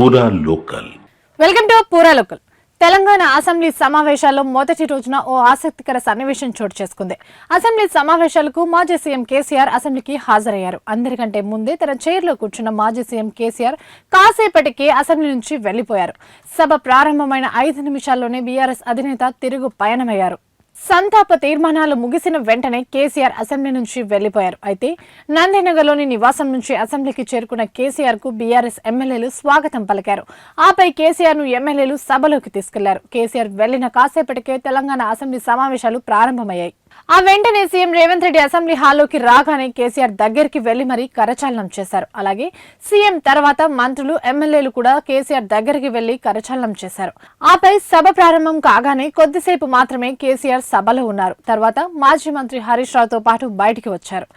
పూరా local welcome to పూరా local Telangana assembly సమావేశాల్లో మొదటి రోజున ఓ ఆసక్తికర సన్నివేశం చోటు చేసుకుంది. అసెంబ్లీ సమావేశాలకు మాజీ సీఎం కేసీఆర్ అసెంబ్లీకి హాజరయ్యారు. అందరికంటే ముందే తన చైర్లో కూర్చున్న మాజీ సీఎం కేసీఆర్ కాసేపటికే అసెంబ్లీ నుంచి వెళ్ళిపోయారు సభ ప్రారంభమైన ఐదు నిమిషాల్లోనే బీఆర్ఎస్ అధినేత తిరుగు పయనమయ్యారు. సంతాప తీర్మానాలు ముగిసిన వెంటనే కేసీఆర్ అసెంబ్లీ నుంచి వెళ్ళిపోయారు అయితే నందినగర్లోని నివాసం నుంచి అసెంబ్లీకి చేరుకున్న కేసీఆర్కు బీఆర్ఎస్ ఎమ్మెల్యేలు స్వాగతం పలికారు. ఆపై కేసీఆర్ను ఎమ్మెల్యేలు సభలోకి తీసుకెళ్ళారు. కేసీఆర్ వెళ్ళిన కాసేపటికే తెలంగాణ అసెంబ్లీ సమావేశాలు ప్రారంభమయ్యాయి. ఆ వెంటనే సీఎం రేవంత్ రెడ్డి అసెంబ్లీ హాల్లోకి రాగానే కేసీఆర్ దగ్గరికి వెళ్ళి మరీ కరచాలనం చేశారు. అలాగే సీఎం తర్వాత మంత్రులు ఎమ్మెల్యేలు కూడా కేసీఆర్ దగ్గరికి వెళ్ళి కరచాలనం చేశారు. ఆపై సభ ప్రారంభం కాగానే కొద్దిసేపు మాత్రమే కేసీఆర్ సభలో ఉన్నారు. తర్వాత మాజీ మంత్రి హరీష్ రావుతో పాటు బయటికి వచ్చారు.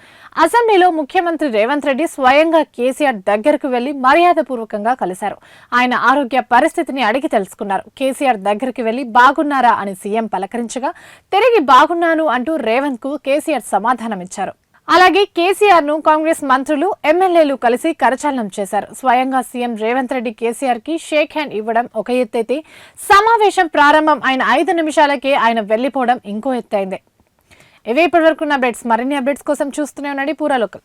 అసెంబ్లీలో ముఖ్యమంత్రి రేవంత్ రెడ్డి స్వయంగా కేసీఆర్ దగ్గరకు వెళ్ళి మర్యాదపూర్వకంగా కలిశారు. ఆయన ఆరోగ్య పరిస్థితిని అడిగి తెలుసుకున్నారు. కేసీఆర్ దగ్గరికి వెళ్ళి బాగున్నారా అని సీఎం పలకరించగా తిరిగి బాగున్నాను అంటూ రేవంత్కు కేసీఆర్ సమాధానమిచ్చారు. అలాగే కేసీఆర్ను కాంగ్రెస్ మంత్రులు ఎమ్మెల్యేలు కలిసి కరచాలనం చేశారు. స్వయంగా సీఎం రేవంత్ రెడ్డి కేసీఆర్కి షేక్ హ్యాండ్ ఇవ్వడం ఒక ఎత్తైతే సమావేశం ప్రారంభం అయిన ఐదు నిమిషాలకే ఆయన వెళ్ళిపోవడం ఇంకో ఎత్తైంది. ఇవే ఇప్పటివరకు ఉన్న అప్డేట్స్. మరిన్ని అప్డేట్స్ కోసం చూస్తూనే ఉండండి. పూరా లోకల్.